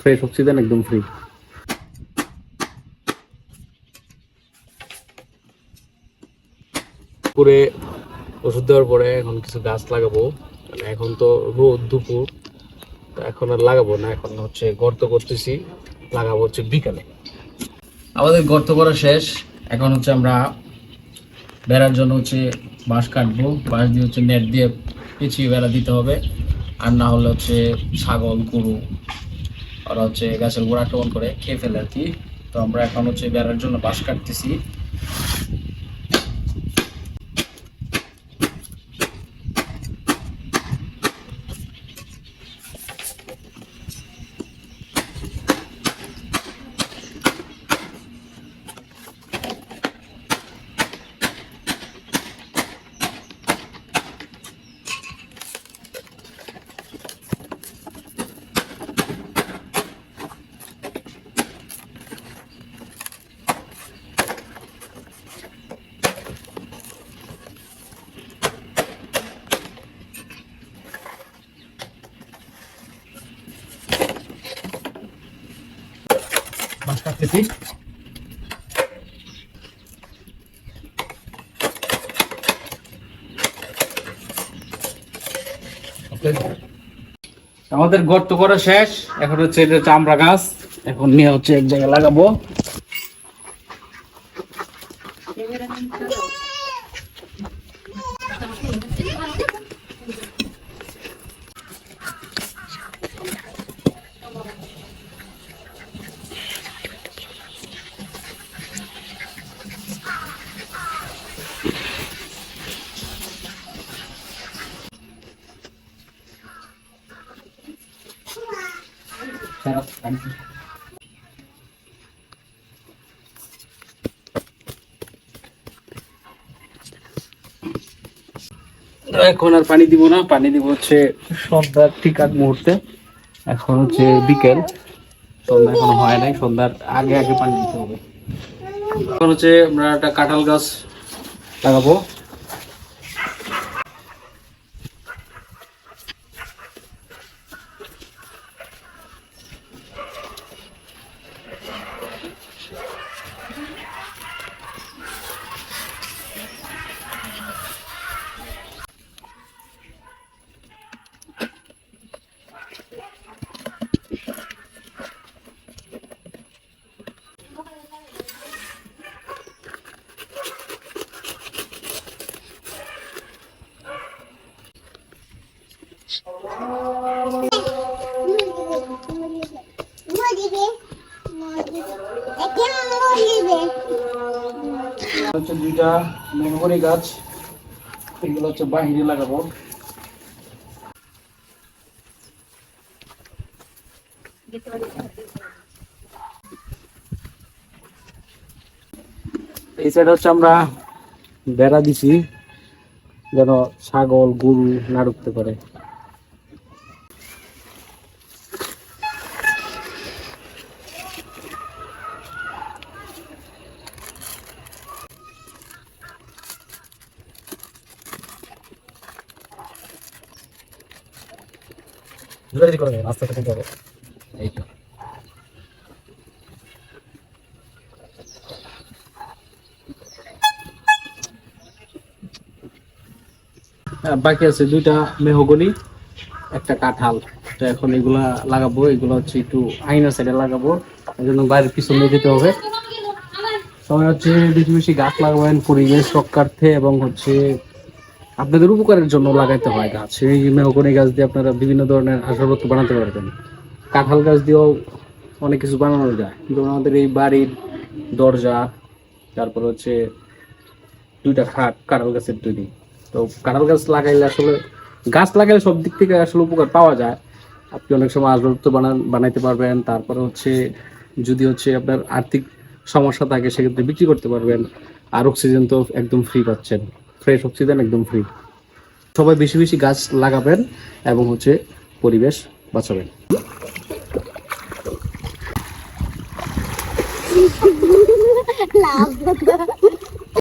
Fresh oxygen একদম free পুরে ওষুধ দেওয়ার পরে এখন কিছু গাছ লাগাবো। মানে এখন তো রোদ দুপুর, তো এখন আর লাগাবো না, এখন হচ্ছে গর্ত করতেছি, লাগাবো হচ্ছে বিকালে। আমাদের গর্ত করা শেষ, এখন হচ্ছে আমরা বেড়ার জন্য হচ্ছে বাঁশ কাটবো, বাঁশ দিয়ে হচ্ছে নেট দিয়ে পিছিয়ে বেড়া দিতে হবে, আর না হলে হচ্ছে ছাগল, গরু ওরা হচ্ছে গাছের গোড়া আক্রমণ করে খেয়ে ফেলে আর কি। তো আমরা এখন হচ্ছে বেড়ার জন্য বাঁশ কাটতেছি। কাটতেছি আমাদের গর্ত করা শেষ। এখন হচ্ছে এটা চামড়া গাছ। এখন নিয়ে হচ্ছে এক জায়গায় লাগাবো। এখন আর পানি দিব না, পানি দিব হচ্ছে সন্ধ্যার ঠিক আগ মুহূর্তে। এখন হচ্ছে বিকেল। সন্ধ্যা এখনও হয় নাই, সন্ধ্যার আগে আগে পানি দিতে হবে। এখন হচ্ছে আমরা একটা কাঁঠাল গাছ লাগাবো। হচ্ছে দুইটা মেহগনি গাছ। এগুলো হচ্ছে বাহিরে লাগাবো। এই সাইড হচ্ছে আমরা বেড়া দিছি, যেন ছাগল, গরু না ঢুকতে পারে। ধীরে করে এই তো। হ্যাঁ, বাকি আছে দুইটা মেহগনি একটা কাঁঠাল। তো এখন এগুলা লাগাবো এগুলো হচ্ছে একটু আইনা সাইডে লাগাবো। এই জন্য বাইরের পিছনে যেতে হবে। সবাই হচ্ছে বেশি বেশি গাছ লাগাবেন পরিবেশ রক্ষার্থে এবং হচ্ছে আপনাদের উপকারের জন্য লাগাইতে হয় গাছ। এই মেহগনি গাছ দিয়ে আপনারা বিভিন্ন ধরনের আসবাবপত্র বানাতে পারবেন। কাঁঠাল গাছ দিয়েও অনেক কিছু বানানো যায়। কিন্তু আমাদের এই বাড়ির দরজা, তারপর হচ্ছে দুইটা খাট, কাঁঠাল গাছের তৈরি তো কাঁঠাল গাছ লাগাইলে আসলে, গাছ লাগাইলে সব দিক থেকে আসলে উপকার পাওয়া যায়। আপনি অনেক সময় আসবাবপত্র বানান বানাইতে পারবেন। তারপরে হচ্ছে যদি হচ্ছে আপনার আর্থিক সমস্যা থাকে, সেক্ষেত্রে বিক্রি করতে পারবেন। আর অক্সিজেন তো একদম ফ্রি পাচ্ছেন। ফ্রেশ অক্সিজেন একদম ফ্রি সবাই বেশি বেশি গাছ লাগাবেন এবং হচ্ছে পরিবেশ বাঁচাবেন। লাভ।